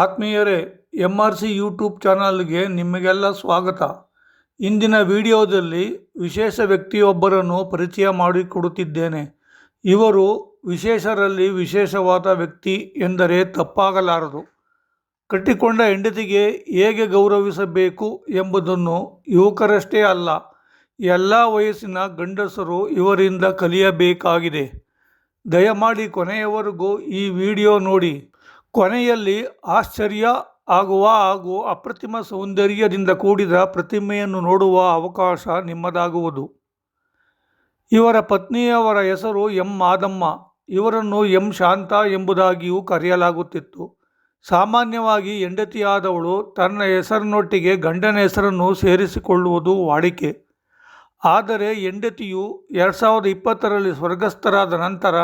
ಆತ್ಮೀಯರೇ M R C YouTube ಚಾನಲ್ಗೆ ನಿಮಗೆಲ್ಲ ಸ್ವಾಗತ. ಇಂದಿನ ವಿಡಿಯೋದಲ್ಲಿ ವಿಶೇಷ ವ್ಯಕ್ತಿಯೊಬ್ಬರನ್ನು ಪರಿಚಯ ಮಾಡಿಕೊಡುತ್ತಿದ್ದೇನೆ. ಇವರು ವಿಶೇಷರಲ್ಲಿ ವಿಶೇಷವಾದ ವ್ಯಕ್ತಿ ಎಂದರೆ ತಪ್ಪಾಗಲಾರದು. ಕಟ್ಟಿಕೊಂಡ ಹೆಂಡತಿಗೆ ಹೇಗೆ ಗೌರವಿಸಬೇಕು ಎಂಬುದನ್ನು ಯುವಕರಷ್ಟೇ ಅಲ್ಲ, ಎಲ್ಲ ವಯಸ್ಸಿನ ಗಂಡಸರು ಇವರಿಂದ ಕಲಿಯಬೇಕಾಗಿದೆ. ದಯಮಾಡಿ ಕೊನೆಯವರೆಗೂ ಈ ವಿಡಿಯೋ ನೋಡಿ. ಕೊನೆಯಲ್ಲಿ ಆಶ್ಚರ್ಯ ಆಗುವ ಹಾಗೂ ಅಪ್ರತಿಮ ಸೌಂದರ್ಯದಿಂದ ಕೂಡಿದ ಪ್ರತಿಮೆಯನ್ನು ನೋಡುವ ಅವಕಾಶ ನಿಮ್ಮದಾಗುವುದು. ಇವರ ಪತ್ನಿಯವರ ಹೆಸರು ಎಂ ಮಾದಮ್ಮ ಇವರನ್ನು ಎಂ ಶಾಂತ ಎಂಬುದಾಗಿಯೂ ಕರೆಯಲಾಗುತ್ತಿತ್ತು. ಸಾಮಾನ್ಯವಾಗಿ ಹೆಂಡತಿಯಾದವಳು ತನ್ನ ಹೆಸರಿನೊಟ್ಟಿಗೆ ಗಂಡನ ಹೆಸರನ್ನು ಸೇರಿಸಿಕೊಳ್ಳುವುದು ವಾಡಿಕೆ. ಆದರೆ ಹೆಂಡತಿಯು ಎರಡು ಸಾವಿರದ ಇಪ್ಪತ್ತರಲ್ಲಿ ಸ್ವರ್ಗಸ್ಥರಾದ ನಂತರ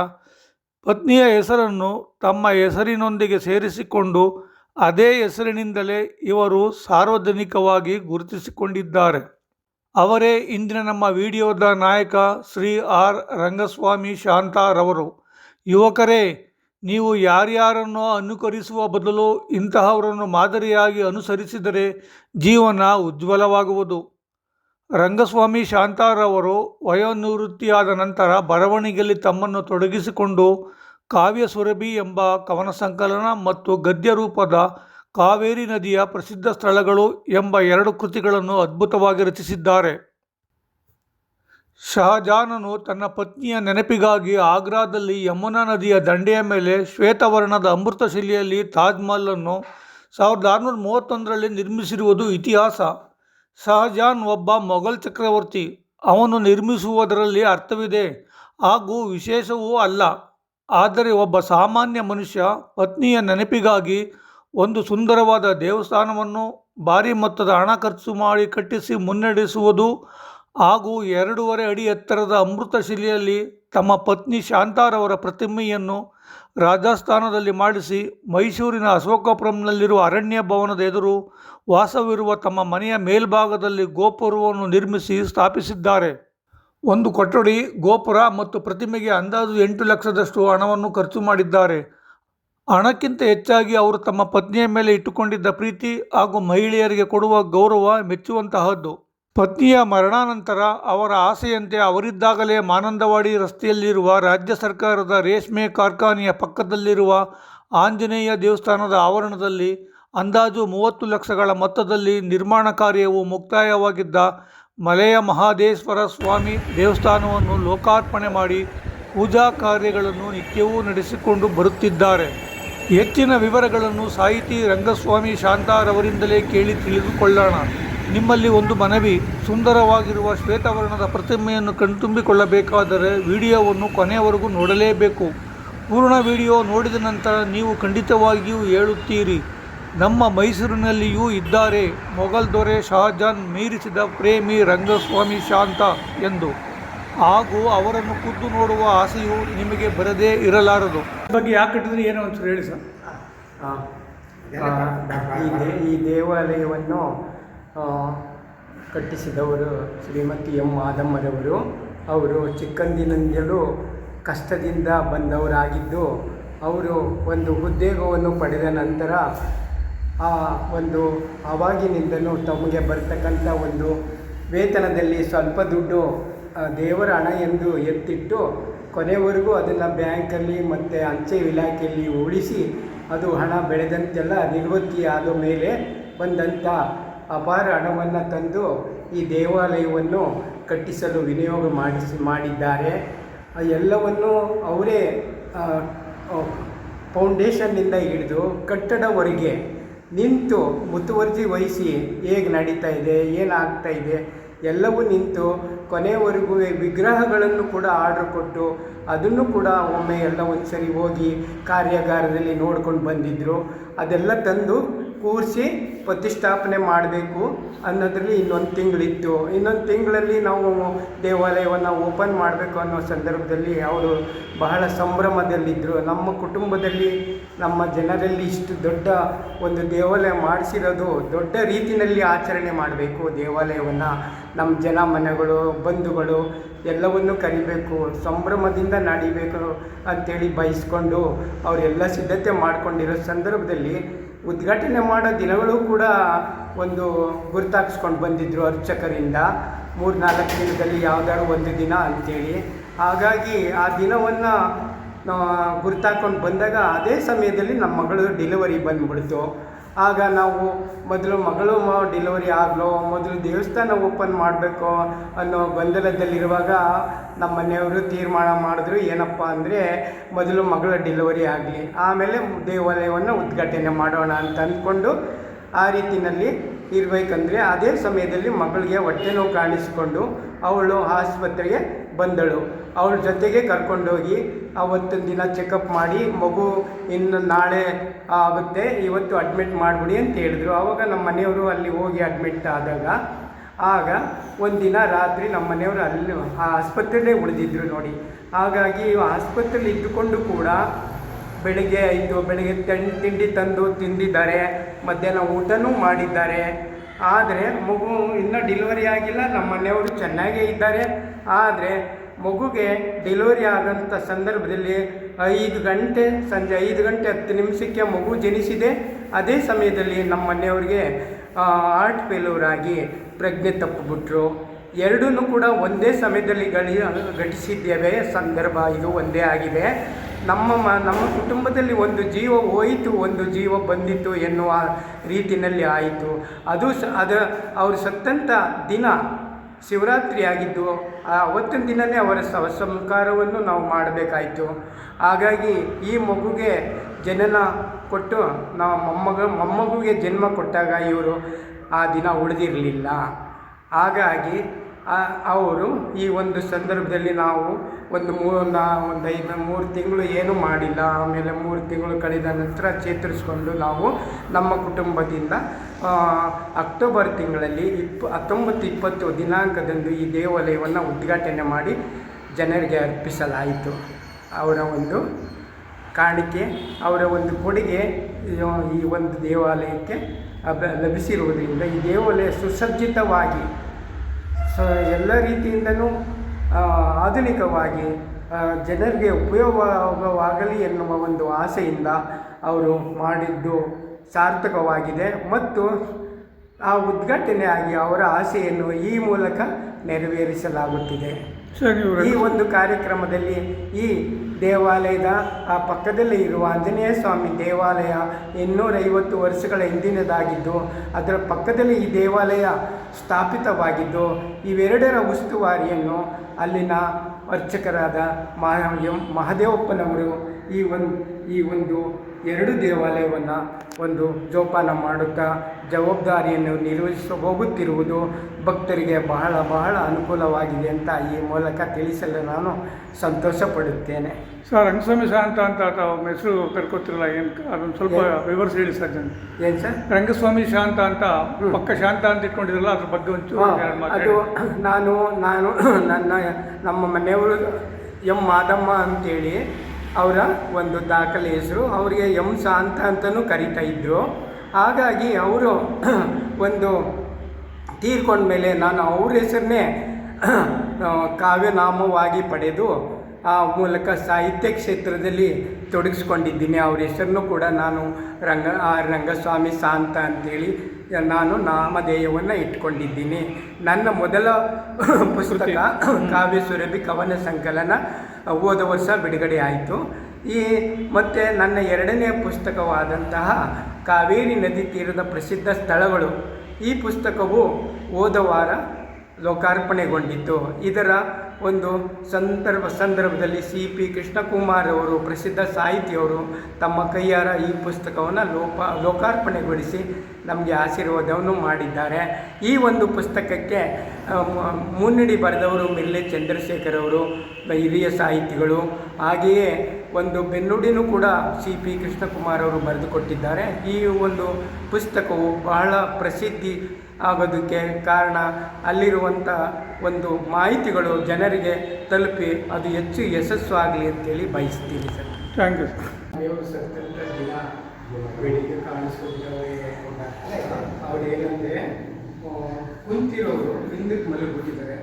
ಪತ್ನಿಯ ಹೆಸರನ್ನು ತಮ್ಮ ಹೆಸರಿನೊಂದಿಗೆ ಸೇರಿಸಿಕೊಂಡು ಅದೇ ಹೆಸರಿನಿಂದಲೇ ಇವರು ಸಾರ್ವಜನಿಕವಾಗಿ ಗುರುತಿಸಿಕೊಂಡಿದ್ದಾರೆ. ಅವರೇ ಇಂದಿನ ನಮ್ಮ ವಿಡಿಯೋದ ನಾಯಕ ಶ್ರೀ ಆರ್ ರಂಗಸ್ವಾಮಿ ಶಾಂತಾರವರು ಯುವಕರೇ, ನೀವು ಯಾರ್ಯಾರನ್ನು ಅನುಕರಿಸುವ ಬದಲು ಇಂತಹವರನ್ನು ಮಾದರಿಯಾಗಿ ಅನುಸರಿಸಿದರೆ ಜೀವನ ಉಜ್ವಲವಾಗುವುದು. ರಂಗಸ್ವಾಮಿ ಶಾಂತಾರವರು ವಯೋನಿವೃತ್ತಿಯಾದ ನಂತರ ಬರವಣಿಗೆಯಲ್ಲಿ ತಮ್ಮನ್ನು ತೊಡಗಿಸಿಕೊಂಡು ಕಾವ್ಯ ಸುರಭಿ ಎಂಬ ಕವನ ಸಂಕಲನ ಮತ್ತು ಗದ್ಯ ರೂಪದ ಕಾವೇರಿ ನದಿಯ ಪ್ರಸಿದ್ಧ ಸ್ಥಳಗಳು ಎಂಬ ಎರಡು ಕೃತಿಗಳನ್ನು ಅದ್ಭುತವಾಗಿ ರಚಿಸಿದ್ದಾರೆ. ಶಹಜಾನನು ತನ್ನ ಪತ್ನಿಯ ನೆನಪಿಗಾಗಿ ಆಗ್ರಾದಲ್ಲಿ ಯಮುನಾ ನದಿಯ ದಂಡೆಯ ಮೇಲೆ ಶ್ವೇತವರ್ಣದ ಅಮೃತಶಿಲೆಯಲ್ಲಿ ತಾಜ್ ಮಹಲನ್ನು ಸಾವಿರದ ಆರುನೂರ ಮೂವತ್ತೊಂದರಲ್ಲಿ ನಿರ್ಮಿಸಿರುವುದು ಇತಿಹಾಸ. ಶಹಜಾನ್ ಒಬ್ಬ ಮೊಘಲ್ ಚಕ್ರವರ್ತಿ. ಅವನು ನಿರ್ಮಿಸುವುದರಲ್ಲಿ ಅರ್ಥವಿದೆ. ಹಾಗೂ ವಿಶೇಷವೂ ಅಲ್ಲ. ಆದರೆ ಒಬ್ಬ ಸಾಮಾನ್ಯ ಮನುಷ್ಯ ಪತ್ನಿಯ ನೆನಪಿಗಾಗಿ ಒಂದು ಸುಂದರವಾದ ದೇವಸ್ಥಾನವನ್ನು ಭಾರಿ ಮೊತ್ತದ ಹಣ ಖರ್ಚು ಮಾಡಿ ಕಟ್ಟಿಸಿ ಮುನ್ನಡೆಸುವುದು ಹಾಗೂ ಎರಡೂವರೆ ಅಡಿ ಎತ್ತರದ ಅಮೃತ ಶಿಲೆಯಲ್ಲಿ ತಮ್ಮ ಪತ್ನಿ ಶಾಂತಾರವರ ಪ್ರತಿಮೆಯನ್ನು ರಾಜಸ್ಥಾನದಲ್ಲಿ ಮಾಡಿಸಿ ಮೈಸೂರಿನ ಅಶೋಕಪುರಂನಲ್ಲಿರುವ ಅರಣ್ಯ ಭವನದ ಎದುರು ವಾಸವಿರುವ ತಮ್ಮ ಮನೆಯ ಮೇಲ್ಭಾಗದಲ್ಲಿ ಗೋಪುರವನ್ನು ನಿರ್ಮಿಸಿ ಸ್ಥಾಪಿಸಿದ್ದಾರೆ. ಒಂದು ಕೊಠಡಿ, ಗೋಪುರ ಮತ್ತು ಪ್ರತಿಮೆಗೆ ಅಂದಾಜು ಎಂಟು ಲಕ್ಷದಷ್ಟು ಹಣವನ್ನು ಖರ್ಚು ಮಾಡಿದ್ದಾರೆ. ಹಣಕ್ಕಿಂತ ಹೆಚ್ಚಾಗಿ ಅವರು ತಮ್ಮ ಪತ್ನಿಯ ಮೇಲೆ ಇಟ್ಟುಕೊಂಡಿದ್ದ ಪ್ರೀತಿ ಹಾಗೂ ಮಹಿಳೆಯರಿಗೆ ಕೊಡುವ ಗೌರವ ಮೆಚ್ಚುವಂತಹದ್ದು. ಪತ್ನಿಯ ಮರಣಾನಂತರ ಅವರ ಆಸೆಯಂತೆ ಅವರಿದ್ದಾಗಲೇ ಮಾನಂದವಾಡಿ ರಸ್ತೆಯಲ್ಲಿರುವ ರಾಜ್ಯ ಸರ್ಕಾರದ ರೇಷ್ಮೆ ಕಾರ್ಖಾನೆಯ ಪಕ್ಕದಲ್ಲಿರುವ ಆಂಜನೇಯ ದೇವಸ್ಥಾನದ ಆವರಣದಲ್ಲಿ ಅಂದಾಜು ಮೂವತ್ತು ಲಕ್ಷಗಳ ಮೊತ್ತದಲ್ಲಿ ನಿರ್ಮಾಣ ಕಾರ್ಯವು ಮುಕ್ತಾಯವಾಗಿದ್ದ ಮಲೆಯ ಮಹಾದೇಶ್ವರ ಸ್ವಾಮಿ ದೇವಸ್ಥಾನವನ್ನು ಲೋಕಾರ್ಪಣೆ ಮಾಡಿ ಪೂಜಾ ಕಾರ್ಯಗಳನ್ನು ನಿತ್ಯವೂ ನಡೆಸಿಕೊಂಡು ಬರುತ್ತಿದ್ದಾರೆ. ಹೆಚ್ಚಿನ ವಿವರಗಳನ್ನು ಸಾಹಿತಿ ರಂಗಸ್ವಾಮಿ ಶಾಂತಾರವರಿಂದಲೇ ಕೇಳಿ ತಿಳಿದುಕೊಳ್ಳೋಣ. ನಿಮ್ಮಲ್ಲಿ ಒಂದು ಮನವಿ, ಸುಂದರವಾಗಿರುವ ಶ್ವೇತವರ್ಣದ ಪ್ರತಿಮೆಯನ್ನು ಕಣ್ತುಂಬಿಕೊಳ್ಳಬೇಕಾದರೆ ವಿಡಿಯೋವನ್ನು ಕೊನೆಯವರೆಗೂ ನೋಡಲೇಬೇಕು. ಪೂರ್ಣ ವಿಡಿಯೋ ನೋಡಿದ ನಂತರ ನೀವು ಖಂಡಿತವಾಗಿಯೂ ಹೇಳುತ್ತೀರಿ. ನಮ್ಮ ಮೈಸೂರಿನಲ್ಲಿಯೂ ಇದ್ದಾರೆ ಮೊಘಲ್ ದೊರೆ ಶಹಜಾನ್ ಮೀರಿಸಿದ ಪ್ರೇಮಿ ರಂಗಸ್ವಾಮಿ ಶಾಂತ ಎಂದು. ಹಾಗೂ ಅವರನ್ನು ಖುದ್ದು ನೋಡುವ ಆಸೆಯು ನಿಮಗೆ ಬರದೇ ಇರಲಾರದು. ಬಗ್ಗೆ ಯಾಕೆ ಕಟ್ಟಿದ್ರೆ? ಏನೋ ಒಂಚೂರು ಹೇಳಿ ಸರ್. ಈ ದೇವಾಲಯವನ್ನು ಕಟ್ಟಿಸಿದವರು ಶ್ರೀಮತಿ ಎಂ ಆದಮ್ಮರವರು. ಅವರು ಚಿಕ್ಕಂದಿನಿಂದಲೂ ಕಷ್ಟದಿಂದ ಬಂದವರಾಗಿದ್ದು ಅವರು ಒಂದು ಉದ್ಯೋಗವನ್ನು ಪಡೆದ ನಂತರ ಆ ಒಂದು ಆವಾಗಿನಿಂದಲೂ ತಮಗೆ ಬರ್ತಕ್ಕಂಥ ಒಂದು ವೇತನದಲ್ಲಿ ಸ್ವಲ್ಪ ದುಡ್ಡು ದೇವರ ಹಣ ಎಂದು ಎತ್ತಿಟ್ಟು ಕೊನೆವರೆಗೂ ಅದನ್ನು ಬ್ಯಾಂಕಲ್ಲಿ ಮತ್ತು ಅಂಚೆ ಇಲಾಖೆಯಲ್ಲಿ ಉಳಿಸಿ ಅದು ಹಣ ಬೆಳೆದಂತೆಲ್ಲ ನಿವೃತ್ತಿ ಆದ ಮೇಲೆ ಬಂದಂಥ ಅಪಾರ ಹಣವನ್ನು ತಂದು ಈ ದೇವಾಲಯವನ್ನು ಕಟ್ಟಿಸಲು ವಿನಿಯೋಗ ಮಾಡಿಸಿ, ಮಾಡಿದ್ದಾರೆ. ಎಲ್ಲವನ್ನು ಅವರೇ ಫೌಂಡೇಶನ್ನಿಂದ ಹಿಡಿದು ಕಟ್ಟಡವರೆಗೆ ನಿಂತು ಮುತುವರ್ಜಿ ವಹಿಸಿ ಹೇಗೆ ನಡೀತಾ ಇದೆ, ಏನಾಗ್ತಾ ಇದೆ, ಎಲ್ಲವೂ ನಿಂತು ಕೊನೆಯವರೆಗೂ ವಿಗ್ರಹಗಳನ್ನು ಕೂಡ ಆರ್ಡರ್ ಕೊಟ್ಟು ಅದನ್ನು ಕೂಡ ಒಮ್ಮೆ ಎಲ್ಲ ಒಂದು ಸರಿ ಹೋಗಿ ಕಾರ್ಯಾಗಾರದಲ್ಲಿ ನೋಡ್ಕೊಂಡು ಬಂದಿದ್ದರು ಅದೆಲ್ಲ ತಂದು ಕೂರಿಸಿ ಪ್ರತಿಷ್ಠಾಪನೆ ಮಾಡಬೇಕು ಅನ್ನೋದ್ರಲ್ಲಿ ಇನ್ನೊಂದು ತಿಂಗಳಿತ್ತು. ಇನ್ನೊಂದು ತಿಂಗಳಲ್ಲಿ ನಾವು ದೇವಾಲಯವನ್ನು ಓಪನ್ ಮಾಡಬೇಕು ಅನ್ನೋ ಸಂದರ್ಭದಲ್ಲಿ ಅವರು ಬಹಳ ಸಂಭ್ರಮದಲ್ಲಿದ್ದರು ನಮ್ಮ ಕುಟುಂಬದಲ್ಲಿ ನಮ್ಮ ಜನರಲ್ಲಿ ಇಷ್ಟು ದೊಡ್ಡ ಒಂದು ದೇವಾಲಯ ಮಾಡಿಸಿರೋದು ದೊಡ್ಡ ರೀತಿಯಲ್ಲಿ ಆಚರಣೆ ಮಾಡಬೇಕು ದೇವಾಲಯವನ್ನು. ನಮ್ಮ ಜನ ಮನೆಗಳು, ಬಂಧುಗಳು ಎಲ್ಲವನ್ನು ಕರಿಬೇಕು, ಸಂಭ್ರಮದಿಂದ ನಡಿಬೇಕು ಅಂತೇಳಿ ಬಯಸ್ಕೊಂಡು ಅವರೆಲ್ಲ ಸಿದ್ಧತೆ ಮಾಡಿಕೊಂಡಿರೋ ಸಂದರ್ಭದಲ್ಲಿ ಉದ್ಘಾಟನೆ ಮಾಡೋ ದಿನಗಳು ಕೂಡ ಒಂದು ಗುರುತಾಕ್ಸ್ಕೊಂಡು ಬಂದಿದ್ದರು ಅರ್ಚಕರಿಂದ. ಮೂರು ನಾಲ್ಕು ದಿನದಲ್ಲಿ ಯಾವುದಾದ್ರು ಒಂದು ದಿನ ಅಂತೇಳಿ. ಹಾಗಾಗಿ ಆ ದಿನವನ್ನು ಗುರ್ತಾಕೊಂಡು ಬಂದಾಗ ಅದೇ ಸಮಯದಲ್ಲಿ ನಮ್ಮ ಮಗಳು ಡೆಲಿವರಿ ಬಂದುಬಿಡ್ತು. ಆಗ ನಾವು ಮೊದಲು ಮಗಳು ಡೆಲಿವರಿ ಆಗಲೋ, ಮೊದಲು ದೇವಸ್ಥಾನ ಓಪನ್ ಮಾಡಬೇಕು ಅನ್ನೋ ಗೊಂದಲದಲ್ಲಿರುವಾಗ ನಮ್ಮ ಮನೆಯವರು ತೀರ್ಮಾನ ಮಾಡಿದ್ರು, ಏನಪ್ಪ ಅಂದರೆ ಮೊದಲು ಮಗಳ ಡೆಲಿವರಿ ಆಗಲಿ, ಆಮೇಲೆ ದೇವಾಲಯವನ್ನು ಉದ್ಘಾಟನೆ ಮಾಡೋಣ ಅಂತ ಅಂದ್ಕೊಂಡು ಆ ರೀತಿಯಲ್ಲಿ ಇರಬೇಕಂದ್ರೆ ಅದೇ ಸಮಯದಲ್ಲಿ ಮಗಳಿಗೆ ಹೊಟ್ಟೆ ನೋವು ಕಾಣಿಸಿಕೊಂಡು ಅವಳು ಆಸ್ಪತ್ರೆಗೆ ಬಂದಳು. ಅವಳ ಜೊತೆಗೆ ಕರ್ಕೊಂಡೋಗಿ ಅವತ್ತೊಂದು ದಿನ ಚೆಕಪ್ ಮಾಡಿ, ಮಗು ಇನ್ನು ನಾಳೆ ಆಗುತ್ತೆ. ಇವತ್ತು ಅಡ್ಮಿಟ್ ಮಾಡಿಬಿಡಿ ಅಂತ ಹೇಳಿದ್ರು. ಆವಾಗ ನಮ್ಮ ಮನೆಯವರು ಅಲ್ಲಿ ಹೋಗಿ ಅಡ್ಮಿಟ್ ಆದಾಗ, ಆಗ ಒಂದಿನ ರಾತ್ರಿ ನಮ್ಮ ಮನೆಯವರು ಅಲ್ಲಿ ಆ ಆಸ್ಪತ್ರೆಯಲ್ಲೇ ಉಳಿದಿದ್ರು ನೋಡಿ. ಹಾಗಾಗಿ ಆಸ್ಪತ್ರೆಯಲ್ಲಿ ಇದ್ದುಕೊಂಡು ಕೂಡ ಬೆಳಿಗ್ಗೆ ಐದು ಬೆಳಿಗ್ಗೆ ತೆಂಡ್ ತಿಂಡಿ ತಂದು ತಿಂದಿದ್ದಾರೆ. ಮಧ್ಯಾಹ್ನ ಊಟನೂ ಮಾಡಿದ್ದಾರೆ. ಆದರೆ ಮಗು ಇನ್ನೂ ಡೆಲಿವರಿ ಆಗಿಲ್ಲ. ನಮ್ಮ ಮನೆಯವರು ಚೆನ್ನಾಗೇ ಇದ್ದಾರೆ. ಆದರೆ ಮಗುಗೆ ಡೆಲಿವರಿ ಆಗೋಂಥ ಸಂದರ್ಭದಲ್ಲಿ ಐದು ಗಂಟೆ, ಸಂಜೆ ಐದು ಗಂಟೆ ಹತ್ತು ನಿಮಿಷಕ್ಕೆ ಮಗು ಜನಿಸಿದೆ. ಅದೇ ಸಮಯದಲ್ಲಿ ನಮ್ಮ ಮನೆಯವ್ರಿಗೆ ಹಾರ್ಟ್ ಫೇಲ್ಯೂರ್ ಆಗಿ ಪ್ರಜ್ಞೆ ತಪ್ಪಿಬಿಟ್ರು. ಎರಡೂ ಕೂಡ ಒಂದೇ ಸಮಯದಲ್ಲಿ ಗಳಿ, ಘಟಿಸಿದ್ದೇವೆ. ಸಂದರ್ಭ ಇದು ಒಂದೇ ಆಗಿದೆ. ನಮ್ಮ ಮ, ನಮ್ಮ ಕುಟುಂಬದಲ್ಲಿ ಒಂದು ಜೀವ ಹೋಯಿತು, ಒಂದು ಜೀವ ಬಂದಿತ್ತು ಎನ್ನುವ ರೀತಿಯಲ್ಲಿ ಆಯಿತು. ಅದು ಸ, ಅದು, ಅವರು ಸತ್ತಂಥ ದಿನ ಶಿವರಾತ್ರಿ ಆಗಿದ್ದು ಆ ಅವತ್ತಿನ ದಿನವೇ ಅವರ ಸವ ಸಂಸ್ಕಾರವನ್ನು ನಾವು ಮಾಡಬೇಕಾಯಿತು. ಹಾಗಾಗಿ ಈ ಮಗುಗೆ ಜನನ ಕೊಟ್ಟು ನಾವು ಮೊಮ್ಮಗ, ಮೊಮ್ಮಗುಗೆ ಜನ್ಮ ಕೊಟ್ಟಾಗ ಇವರು ಆ ದಿನ ಉಳಿದಿರಲಿಲ್ಲ. ಹಾಗಾಗಿ ಅವರು ಈ ಒಂದು ಸಂದರ್ಭದಲ್ಲಿ ನಾವು ಒಂದು ಮೂರು ಒಂದು ಐದು, ಮೂರು ತಿಂಗಳು ಏನೂ ಮಾಡಿಲ್ಲ. ಆಮೇಲೆ ಮೂರು ತಿಂಗಳು ಕಳೆದ ನಂತರ ಚೇತರಿಸ್ಕೊಂಡು ನಾವು ನಮ್ಮ ಕುಟುಂಬದಿಂದ ಅಕ್ಟೋಬರ್ ತಿಂಗಳಲ್ಲಿ ಇಪ್ಪ, ಹತ್ತೊಂಬತ್ತು ಇಪ್ಪತ್ತು ದಿನಾಂಕದಂದು ಈ ದೇವಾಲಯವನ್ನು ಉದ್ಘಾಟನೆ ಮಾಡಿ ಜನರಿಗೆ ಅರ್ಪಿಸಲಾಯಿತು. ಅವರ ಒಂದು ಕಾಣಿಕೆ, ಅವರ ಒಂದು ಕೊಡುಗೆ ಈ- ಒಂದು ದೇವಾಲಯಕ್ಕೆ ಲಭಿಸಿರುವುದರಿಂದ ಈ ದೇವಾಲಯ ಸುಸಜ್ಜಿತವಾಗಿ ಎಲ್ಲ ರೀತಿಯಿಂದಲೂ ಆಧುನಿಕವಾಗಿ ಜನರಿಗೆ ಉಪಯೋಗವಾಗಲಿ ಎನ್ನುವ ಒಂದು ಆಸೆಯಿಂದ ಅವರು ಮಾಡಿದ್ದು ಸಾರ್ಥಕವಾಗಿದೆ. ಮತ್ತು ಆ ಉದ್ಘಾಟನೆಯಾಗಿ ಅವರ ಆಸೆಯನ್ನು ಈ ಮೂಲಕ ನೆರವೇರಿಸಲಾಗುತ್ತಿದೆ. ಈ ಒಂದು ಕಾರ್ಯಕ್ರಮದಲ್ಲಿ ಈ ದೇವಾಲಯದ ಆ ಪಕ್ಕದಲ್ಲಿ ಇರುವ ಆಂಜನೇಯ ಸ್ವಾಮಿ ದೇವಾಲಯ ಇನ್ನೂರೈವತ್ತು ವರ್ಷಗಳ ಹಿಂದಿನದಾಗಿದ್ದು, ಅದರ ಪಕ್ಕದಲ್ಲಿ ಈ ದೇವಾಲಯ ಸ್ಥಾಪಿತವಾಗಿದ್ದು, ಇವೆರಡರ ಉಸ್ತುವಾರಿಯನ್ನು ಅಲ್ಲಿನ ಅರ್ಚಕರಾದ ಮಹದೇವಪ್ಪನವರು ಈ ಒಂದು ಈ ಒಂದು ಎರಡು ದೇವಾಲಯವನ್ನು ಒಂದು ಜೋಪಾನ ಮಾಡುತ್ತಾ ಜವಾಬ್ದಾರಿಯನ್ನು ನಿರ್ವಹಿಸ ಹೋಗುತ್ತಿರುವುದು ಭಕ್ತರಿಗೆ ಬಹಳ ಬಹಳ ಅನುಕೂಲವಾಗಿದೆ ಅಂತ ಈ ಮೂಲಕ ತಿಳಿಸಲು ನಾನು ಸಂತೋಷ ಪಡುತ್ತೇನೆ ಸರ್ ರಂಗಸ್ವಾಮಿ ಶಾಂತ ಅಂತ ತಾವು ಹೆಸರು ಕರ್ಕೋತಿರಲ್ಲ ಏನು ಅದೊಂದು ಸ್ವಲ್ಪ ವಿವರಿಸಿ ಹೇಳಿ ಸರ್ ಏನು ಸರ್? ರಂಗಸ್ವಾಮಿ ಶಾಂತ ಅಂತ. ಪಕ್ಕ ಶಾಂತ ಅಂತ ಇಟ್ಕೊಂಡಿದ್ರಲ್ಲ ಅದ್ರ ಬಗ್ಗೆ ಒಂದು ಅದು ನಾನು ನಾನು ನನ್ನ ನಮ್ಮ ಮನೆಯವರು ಎಂ ಮಾದಮ್ಮ ಅಂತೇಳಿ ಅವರ ಒಂದು ದಾಖಲೆ ಹೆಸರು. ಅವರಿಗೆ ಎಂ ಶಾಂತ ಅಂತಲೂ ಕರಿತಾ ಇದ್ದರು ಹಾಗಾಗಿ ಅವರು ಒಂದು ತೀರ್ಕೊಂಡ್ಮೇಲೆ ನಾನು ಅವ್ರ ಹೆಸರನ್ನೇ ಕಾವ್ಯನಾಮವಾಗಿ ಪಡೆದು ಆ ಮೂಲಕ ಸಾಹಿತ್ಯ ಕ್ಷೇತ್ರದಲ್ಲಿ ತೊಡಗಿಸ್ಕೊಂಡಿದ್ದೀನಿ. ಅವ್ರ ಹೆಸರನ್ನು ಕೂಡ ನಾನು ರಂಗ ಆ ರಂಗಸ್ವಾಮಿ ಶಾಂತ ಅಂತೇಳಿ ನಾನು ನಾಮಧೇಯವನ್ನು ಇಟ್ಕೊಂಡಿದ್ದೀನಿ. ನನ್ನ ಮೊದಲ ಪುಸ್ತಕ ಕಾವ್ಯ ಸುರಭಿ ಕವನ ಸಂಕಲನ. ಹೋದ ವರ್ಷ ಬಿಡುಗಡೆ ಆಯಿತು. ಈ ಮತ್ತು ನನ್ನ ಎರಡನೇ ಪುಸ್ತಕವಾದಂತಹ ಕಾವೇರಿ ನದಿ ತೀರದ ಪ್ರಸಿದ್ಧ ಸ್ಥಳಗಳು. ಈ ಪುಸ್ತಕವು ಹೋದ ವಾರ ಲೋಕಾರ್ಪಣೆಗೊಂಡಿತ್ತು. ಇದರ ಒಂದು ಸಂದರ್ಭ, ಸಂದರ್ಭದಲ್ಲಿ ಸಿ ಪಿ ಕೃಷ್ಣಕುಮಾರ್ ಅವರು, ಪ್ರಸಿದ್ಧ ಸಾಹಿತಿಯವರು ತಮ್ಮ ಕೈಯಾರ ಈ ಪುಸ್ತಕವನ್ನು ಲೋಪ, ಲೋಕಾರ್ಪಣೆಗೊಳಿಸಿ ನಮಗೆ ಆಶೀರ್ವಾದವನ್ನು ಮಾಡಿದ್ದಾರೆ. ಈ ಒಂದು ಪುಸ್ತಕಕ್ಕೆ ಮುನ್ನಡಿ ಬರೆದವರು ಮಿರ್ಲೆ ಚಂದ್ರಶೇಖರ್ ಅವರು ಹಿರಿಯ ಸಾಹಿತಿಗಳು. ಹಾಗೆಯೇ ಒಂದು ಬೆನ್ನುಡಿನೂ ಕೂಡ ಸಿ ಪಿ ಕೃಷ್ಣಕುಮಾರ್ ಅವರು ಬರೆದುಕೊಟ್ಟಿದ್ದಾರೆ. ಈ ಒಂದು ಪುಸ್ತಕವು ಬಹಳ ಪ್ರಸಿದ್ಧಿ ಆಗೋದಕ್ಕೆ ಕಾರಣ ಅಲ್ಲಿರುವಂಥ ಒಂದು ಮಾಹಿತಿಗಳು ಜನರಿಗೆ ತಲುಪಿ ಅದು ಹೆಚ್ಚು ಯಶಸ್ಸು ಆಗಲಿ ಅಂತೇಳಿ ಬಯಸ್ತೀವಿ ಸರ್. Thank you sir. ದಿನ ಬೆಳಿಗ್ಗೆ ಅವ್ರು ಏನಂದ್ರೆ ಕುಂತಿರೋರು ಹಿಂದಕ್ಕೆ ಮಲಗ್ಬಿಟ್ಟಿದ್ದಾರೆ.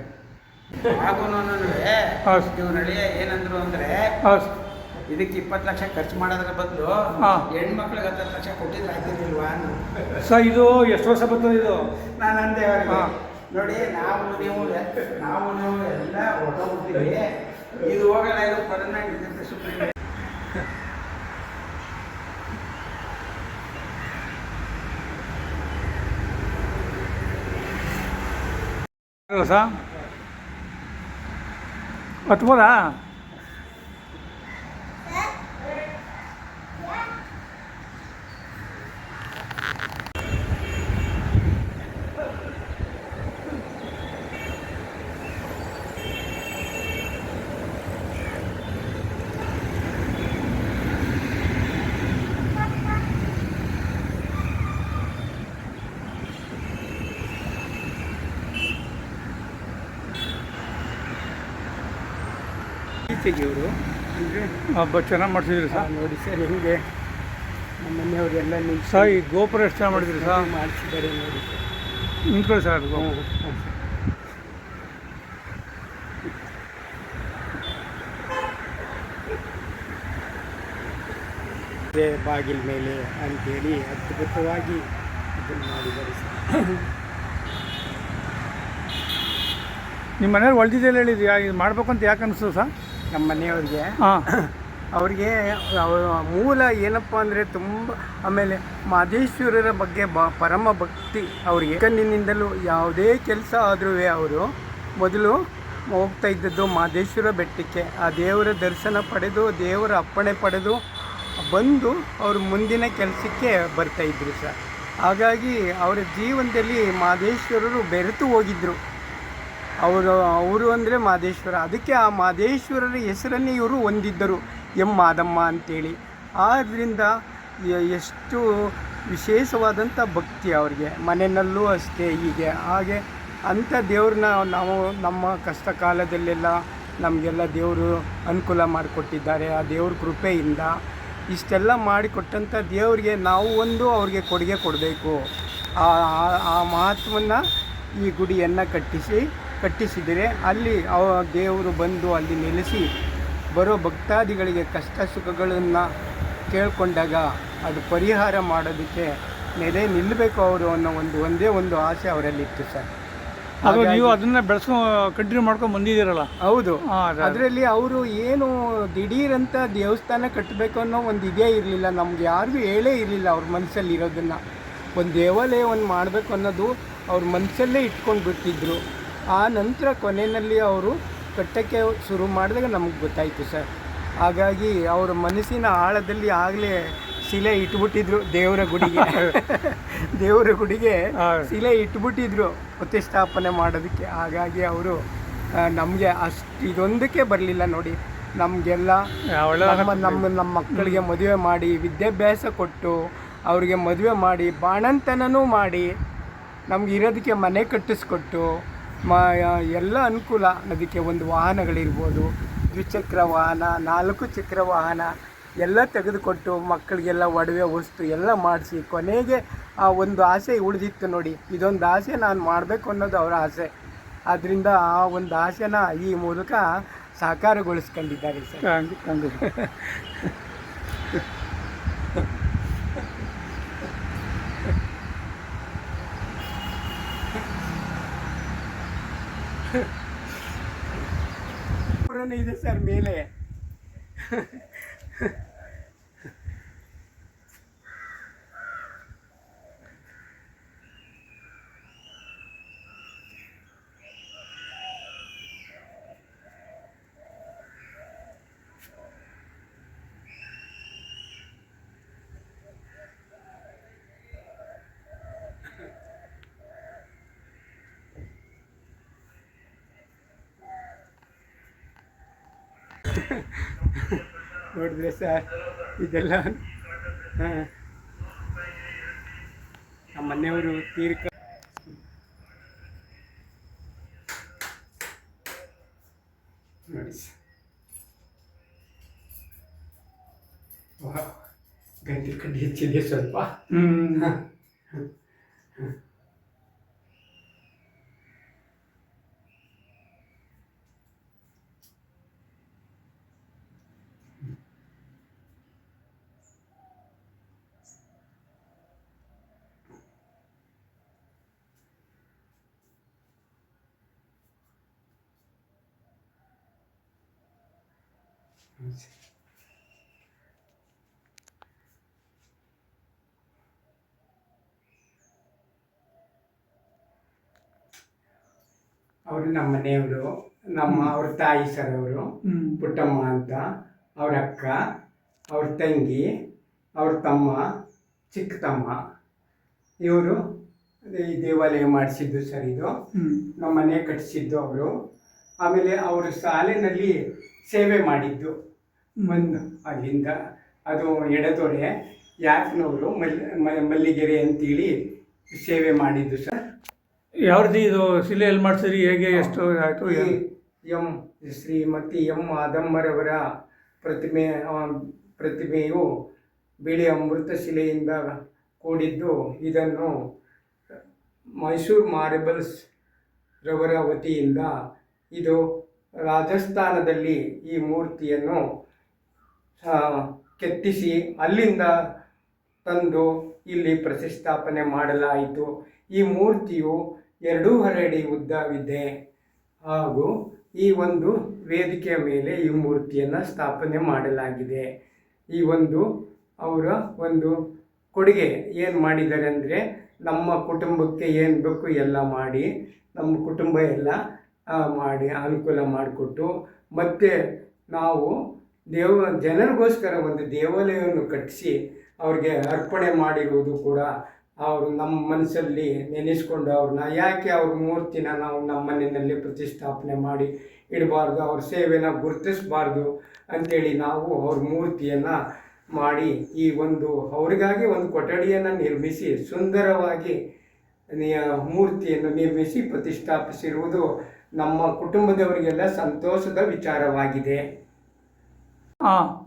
ಹಾಂ. ಇವ್ರಲ್ಲಿ ಏನಂದ್ರು ಅಂದ್ರೆ ಇದಕ್ಕೆ ಇಪ್ಪತ್ತು ಲಕ್ಷ ಖರ್ಚು ಮಾಡೋದ್ರ ಬದಲು. ಹೆಣ್ಮಕ್ಳಿಗೆ ಹತ್ತು ಲಕ್ಷ ಕೊಟ್ಟಿದ್ರೆ ಆಗ್ತಿರ್ಲಿಲ್ವಾ. ಸರ್ ಇದು ಎಷ್ಟು ವರ್ಷ ಬರ್ತದೆ ಇದು? ನಾನು ಅಂದೆ ನೋಡಿ ನಾವು ನೀವು ನಾವು ನೀವು ಎಲ್ಲ ಹೊಟ್ಟೋಗ್ಬಿಡ್ತೀವಿ ಇದು ಹೋಗಲ್ಲ ಇದು ಪರ್ಮನೆಂಟ್ ಇರುತ್ತೆ ಸುಪ್ರೀಂ ಸರ್. ಹತ್ಬೋದಾ ಈಚೆಗೆ ಇವರು. ಹಬ್ಬ ಚೆನ್ನಾಗಿ ಮಾಡಿಸಿದ್ರಿ ಸರ್. ನೋಡಿ ಸರ್ ಹೆಂಗೆ? ನಮ್ಮ ಮನೆಯವರೆಲ್ಲ ನಿಲ್ಸಿ ಸರ್ ಈ ಗೋಪುರ ಎಷ್ಟು ಚೆನ್ನಾಗಿ ಮಾಡಿದ್ರಿ ಸರ್? ಮಾಡಿಸಿದ್ದಾರೆ ನೋಡಿ ನಿಂತ್ಕೊಳ್ಳಿ ಸರ್ ಅದು. ಬಾಗಿಲ ಮೇಲೆ ಅಂತೇಳಿ ಅದ್ಭುತವಾಗಿ ಇದನ್ನು ಮಾಡಿದ್ದಾರೆ ಸರ್. ನಿಮ್ಮ ಮನೆಯವ್ರು ಹೊಳ್ದಿದ್ದೆಲ್ಲ ಹೇಳಿದ್ರಿ ಇದು ಮಾಡ್ಬೇಕು ಅಂತ ಯಾಕೆ ಅನಿಸ್ತು ಸರ್? ನಮ್ಮ ಮನೆಯವ್ರಿಗೆ. ಹಾಂ. ಅವ್ರಿಗೆ ಅವ್ರ ಮೂಲ ಏನಪ್ಪ ಅಂದರೆ ತುಂಬ ಆಮೇಲೆ ಮಾದೇಶ್ವರರ ಬಗ್ಗೆ ಬ ಪರಮ ಭಕ್ತಿ ಅವರಿಗೆ. ಕಣ್ಣಿನಿಂದಲೂ ಯಾವುದೇ ಕೆಲಸ ಆದ್ರೂ ಅವರು ಮೊದಲು ಹೋಗ್ತಾ ಇದ್ದದ್ದು ಮಾದೇಶ್ವರ ಬೆಟ್ಟಕ್ಕೆ. ಆ ದೇವರ ದರ್ಶನ ಪಡೆದು ದೇವರ ಅಪ್ಪಣೆ ಪಡೆದು ಬಂದು ಅವರು ಮುಂದಿನ ಕೆಲಸಕ್ಕೆ ಬರ್ತಾ ಇದ್ರು ಸರ್. ಹಾಗಾಗಿ ಅವರ ಜೀವನದಲ್ಲಿ ಮಾದೇಶ್ವರರು ಬೆರೆತು ಹೋಗಿದ್ದರು ಅವರು ಅವರು ಅಂದರೆ ಮಾದೇಶ್ವರ. ಅದಕ್ಕೆ ಆ ಮಾದೇಶ್ವರರ ಹೆಸರನ್ನೇ ಇವರು ಹೊಂದಿದ್ದರು ಎಂ ಮಾದಮ್ಮ ಅಂತೇಳಿ. ಆದ್ದರಿಂದ ಎಷ್ಟು ವಿಶೇಷವಾದಂಥ ಭಕ್ತಿ ಅವ್ರಿಗೆ. ಮನೆಯಲ್ಲೂ ಅಷ್ಟೇ ಹೀಗೆ. ಹಾಗೆ ಅಂಥ ದೇವ್ರನ್ನ ನಾವು ನಮ್ಮ ಕಷ್ಟ ಕಾಲದಲ್ಲೆಲ್ಲ ನಮಗೆಲ್ಲ ದೇವರು ಅನುಕೂಲ ಮಾಡಿಕೊಟ್ಟಿದ್ದಾರೆ. ಆ ದೇವ್ರ ಕೃಪೆಯಿಂದ ಇಷ್ಟೆಲ್ಲ ಮಾಡಿಕೊಟ್ಟಂಥ ದೇವರಿಗೆ ನಾವು ಒಂದು ಅವ್ರಿಗೆ ಕೊಡುಗೆ ಕೊಡಬೇಕು. ಆ, ಆ- ಮಹತ್ವವನ್ನು ಈ ಗುಡಿಯನ್ನು ಕಟ್ಟಿಸಿ ಕಟ್ಟಿಸಿದರೆ ಅಲ್ಲಿ ಅವ ದೇವರು ಬಂದು ಅಲ್ಲಿ ನೆಲೆಸಿ ಬರೋ ಭಕ್ತಾದಿಗಳಿಗೆ ಕಷ್ಟ ಸುಖಗಳನ್ನು ಕೇಳಿಕೊಂಡಾಗ ಅದು ಪರಿಹಾರ ಮಾಡೋದಕ್ಕೆ ನೆಲೆ ನಿಲ್ಲಬೇಕು ಅವರು ಅನ್ನೋ ಒಂದು ಒಂದೇ ಒಂದು ಆಸೆ ಅವರಲ್ಲಿತ್ತು ಸರ್. ಅದು ನೀವು ಅದನ್ನ ಬೆಳೆಸ್ಕೊ ಕಂಟಿನ್ಯೂ ಮಾಡ್ಕೊಂಡು ಬಂದಿದ್ದೀರಲ್ಲ? ಹೌದು. ಅದರಲ್ಲಿ ಅವರು ಏನು ದಿಢೀರಂತ ದೇವಸ್ಥಾನ ಕಟ್ಟಬೇಕು ಅನ್ನೋ ಒಂದು ಇದೇ ಇರಲಿಲ್ಲ. ನಮ್ಗೆ ಯಾರಿಗೂ ಹೇಳೇ ಇರಲಿಲ್ಲ ಅವ್ರ ಮನಸ್ಸಲ್ಲಿ ಇರೋದನ್ನು. ಒಂದು ದೇವಾಲಯವನ್ನು ಮಾಡಬೇಕು ಅನ್ನೋದು ಅವ್ರ ಮನಸ್ಸಲ್ಲೇ ಇಟ್ಕೊಂಡು ಬಿಟ್ಟಿದ್ರು. ಆ ನಂತರ ಕೊನೆಯಲ್ಲಿ ಅವರು ಕಟ್ಟಕ್ಕೆ ಶುರು ಮಾಡಿದಾಗ ನಮಗೆ ಗೊತ್ತಾಯಿತು ಸರ್. ಹಾಗಾಗಿ ಅವರ ಮನಸ್ಸಿನ ಆಳದಲ್ಲಿ ಆಗಲೇ ಶಿಲೆ ಇಟ್ಬಿಟ್ಟಿದ್ರು ದೇವರ ಗುಡಿಗೆ. ದೇವರ ಗುಡಿಗೆ. ಶಿಲೆ ಇಟ್ಬಿಟ್ಟಿದ್ರು ಪ್ರತಿಷ್ಠಾಪನೆ ಮಾಡೋದಕ್ಕೆ. ಹಾಗಾಗಿ ಅವರು ನಮಗೆ ಅಷ್ಟು ಇದೊಂದಕ್ಕೆ ಬರಲಿಲ್ಲ ನೋಡಿ. ನಮಗೆಲ್ಲ ನಮ್ಮ ನಮ್ಮ ಮಕ್ಕಳಿಗೆ ಮದುವೆ ಮಾಡಿ ವಿದ್ಯಾಭ್ಯಾಸ ಕೊಟ್ಟು ಅವರಿಗೆ ಮದುವೆ ಮಾಡಿ ಬಾಣಂತನೂ ಮಾಡಿ ನಮ್ಗೆ ಇರೋದಕ್ಕೆ ಮನೆ ಕಟ್ಟಿಸ್ಕೊಟ್ಟು ಮ ಎಲ್ಲ ಅನುಕೂಲ. ಅದಕ್ಕೆ ಒಂದು ವಾಹನಗಳಿರ್ಬೋದು ದ್ವಿಚಕ್ರ ವಾಹನ ನಾಲ್ಕು ಚಕ್ರ ವಾಹನ ಎಲ್ಲ ತೆಗೆದುಕೊಟ್ಟು ಮಕ್ಕಳಿಗೆಲ್ಲ ಒಡವೆ ವಸ್ತು ಎಲ್ಲ ಮಾಡಿಸಿ ಕೊನೆಗೆ ಆ ಒಂದು ಆಸೆ ಉಳಿದಿತ್ತು ನೋಡಿ. ಇದೊಂದು ಆಸೆ ನಾನು ಮಾಡಬೇಕು ಅನ್ನೋದು ಅವರ ಆಸೆ. ಆದ್ದರಿಂದ ಆ ಒಂದು ಆಸೆನ ಈ ಮೂಲಕ ಸಾಕಾರಗೊಳಿಸ್ಕೊಂಡಿದ್ದಾರೆ ಸರ್ ಥ್ಯಾಂಕ್ ಯು ಪುರಾಣ ಇದೆ ಸರ್ ಮೇಲೆ. ನೋಡಿದ್ರೆ ಸರ್ ಇದೆಲ್ಲ ಹಾಂ. ನಮ್ಮ ಮನೆಯವರು ತೀರ್ಕ ನೋಡಿ ಸರ್ ಕಡ್ಡಿ ಹೆಚ್ಚಿದೆ ಸ್ವಲ್ಪ. ಹ್ಮ್. ಅವರು ನಮ್ಮ ಮನೆಯವರು ನಮ್ಮ ಅವ್ರ ತಾಯಿ ಸರ್ ಅವರು ಪುಟ್ಟಮ್ಮ ಅಂತ ಅವ್ರ ಅಕ್ಕ ಅವ್ರ ತಂಗಿ ಅವ್ರ ತಮ್ಮ ಚಿಕ್ಕ ತಮ್ಮ. ಇವರು ಈ ದೇವಾಲಯ ಮಾಡಿಸಿದ್ದು ಸರ್ ಇದು. ನಮ್ಮ ಮನೆ ಕಟ್ಟಿಸಿದ್ದು ಅವರು. ಆಮೇಲೆ ಅವರು ಶಾಲೆನಲ್ಲಿ ಸೇವೆ ಮಾಡಿದ್ದು. ಒಂದು ಅಲ್ಲಿಂದ. ಅದು ಎಡತೊಡೆ ಯಾಕನವರು ಮಲ್ಲಿ ಮಲ್ಲಿಗೆರೆ ಅಂತೇಳಿ ಸೇವೆ ಮಾಡಿದ್ದು ಸರ್. ಯಾವ ರೀತಿ ಇದು ಶಿಲೆ ಎಲ್ಲಿ ಮಾಡ್ಸಿರಿ ಹೇಗೆ ಎಷ್ಟು ಆಯಿತು? ಎಂ ಶ್ರೀಮತಿ ಎಂ ಆದಂಬರವರ ಪ್ರತಿಮೆ ಪ್ರತಿಮೆಯು ಬಿಳಿ ಅಮೃತ ಶಿಲೆಯಿಂದ ಕೂಡಿದ್ದು. ಇದನ್ನು ಮೈಸೂರು ಮಾರ್ಬಲ್ಸ್ ರವರ ವತಿಯಿಂದ ಇದು ರಾಜಸ್ಥಾನದಲ್ಲಿ ಈ ಮೂರ್ತಿಯನ್ನು ಕೆತ್ತಿಸಿ ಅಲ್ಲಿಂದ ತಂದು ಇಲ್ಲಿ ಪ್ರತಿಷ್ಠಾಪನೆ ಮಾಡಲಾಯಿತು. ಈ ಮೂರ್ತಿಯು ಎರಡೂವರೆ ಅಡಿ ಉದ್ದವಿದೆ. ಹಾಗೂ ಈ ಒಂದು ವೇದಿಕೆಯ ಮೇಲೆ ಈ ಮೂರ್ತಿಯನ್ನು ಸ್ಥಾಪನೆ ಮಾಡಲಾಗಿದೆ. ಈ ಒಂದು, ಅವರ ಒಂದು ಕೊಡುಗೆ ಏನು ಮಾಡಿದ್ದಾರೆ ಅಂದರೆ, ನಮ್ಮ ಕುಟುಂಬಕ್ಕೆ ಏನು ಬೇಕು ಎಲ್ಲ ಮಾಡಿ, ನಮ್ಮ ಕುಟುಂಬ ಎಲ್ಲ ಮಾಡಿ ಅನುಕೂಲ ಮಾಡಿಕೊಟ್ಟು ಮತ್ತು ನಾವು ದೇವ, ಜನರಿಗೋಸ್ಕರ ಒಂದು ದೇವಾಲಯವನ್ನು ಕಟ್ಟಿಸಿ ಅವ್ರಿಗೆ ಅರ್ಪಣೆ ಮಾಡಿರುವುದು ಕೂಡ ಅವರು ನಮ್ಮ ಮನಸ್ಸಲ್ಲಿ ನೆನೆಸ್ಕೊಂಡು ಅವ್ರನ್ನ, ಯಾಕೆ ಅವ್ರ ಮೂರ್ತಿನ ನಾವು ನಮ್ಮ ಮನೆಯಲ್ಲಿ ಪ್ರತಿಷ್ಠಾಪನೆ ಮಾಡಿ ಇಡಬಾರ್ದು, ಅವ್ರ ಸೇವೆನ ಗುರುತಿಸಬಾರ್ದು ಅಂಥೇಳಿ ನಾವು ಅವ್ರ ಮೂರ್ತಿಯನ್ನು ಮಾಡಿ ಈ ಒಂದು, ಅವರಿಗಾಗಿ ಒಂದು ಕೊಠಡಿಯನ್ನು ನಿರ್ಮಿಸಿ ಸುಂದರವಾಗಿ ಮೂರ್ತಿಯನ್ನು ನಿರ್ಮಿಸಿ ಪ್ರತಿಷ್ಠಾಪಿಸಿರುವುದು ನಮ್ಮ ಕುಟುಂಬದವರಿಗೆಲ್ಲ ಸಂತೋಷದ ವಿಚಾರವಾಗಿದೆ.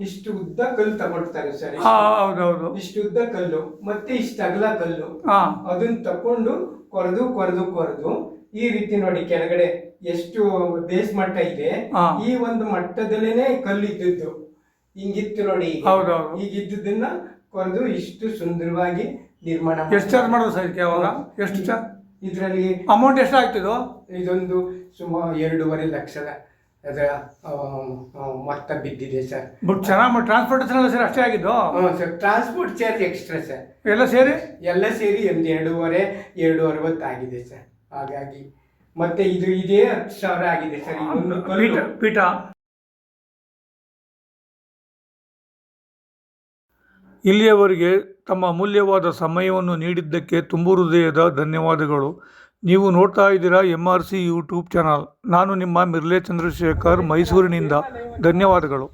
ಇಷ್ಟು ಉದ್ದ ಕಲ್ಲು ತಗೊಳ್ತಾರೆ ಸರ್. ಹೌದೌದು. ಇಷ್ಟು ಉದ್ದ ಕಲ್ಲು ಮತ್ತೆ ಇಷ್ಟು ಅಗಲ ಕಲ್ಲು. ಅದನ್ನ ತಕೊಂಡು ಕೊರೆದು ಕೊರೆದು ಕೊರೆದು ಈ ರೀತಿ ನೋಡಿ ಕೆಳಗಡೆ ಎಷ್ಟು ಬೇಸ್ ಮಟ್ಟ ಇದೆ. ಈ ಒಂದು ಮಟ್ಟದಲ್ಲೇನೆ ಕಲ್ಲು ಇದ್ದದ್ದು. ಹಿಂಗಿತ್ತು ನೋಡಿ. ಈಗ. ಹೌದೌದು. ಈಗ ಇದ್ದದನ್ನ ಕೊರೆದು ಇಷ್ಟು ಸುಂದರವಾಗಿ ನಿರ್ಮಾಣ ಎಷ್ಟು ಚಾರ್ಜ್ ಮಾಡೋದು ಸರ್ ಅವಾಗ? ಎಷ್ಟು ಚಾ ಇದರಲ್ಲಿ ಅಮೌಂಟ್ ಎಷ್ಟು ಆಗ್ತದೋ ಇದೊಂದು ಸುಮಾರು ಎರಡೂವರೆ ಲಕ್ಷದ ಅದರ ಮೊತ್ತ ಬಿದ್ದಿದೆ ಸರ್. ಬಟ್ ಚೆನ್ನಾಗಿ ಟ್ರಾನ್ಸ್ಪೋರ್ಟೇಷನ್ ಎಲ್ಲ ಸರ್ ಅಷ್ಟೇ ಆಗಿದ್ದು? ಹ್ಞೂ sir. Transport charge extra sir. ಎಲ್ಲ ಸೇರಿ? ಎಲ್ಲ ಸೇರಿ ಒಂದು ಎರಡೂವರೆ ಎರಡು ಅರವತ್ತಾಗಿದೆ ಸರ್. ಹಾಗಾಗಿ ಮತ್ತೆ ಇದು ಇದೇ ಹತ್ತು ಸಾವಿರ ಆಗಿದೆ ಸರ್. ಒಂದು ಪೀಠ ಪೀಠ. ಇಲ್ಲಿಯವರೆಗೆ ತಮ್ಮ ಅಮೂಲ್ಯವಾದ ಸಮಯವನ್ನು ನೀಡಿದ್ದಕ್ಕೆ ತುಂಬು ಹೃದಯದ ಧನ್ಯವಾದಗಳು. ನೀವು ನೋಡ್ತಾ ಇದ್ದೀರಾ M R C YouTube channel. ನಾನು ನಿಮ್ಮ ಮಿರ್ಲೆ ಚಂದ್ರಶೇಖರ್ ಮೈಸೂರಿನಿಂದ. ಧನ್ಯವಾದಗಳು.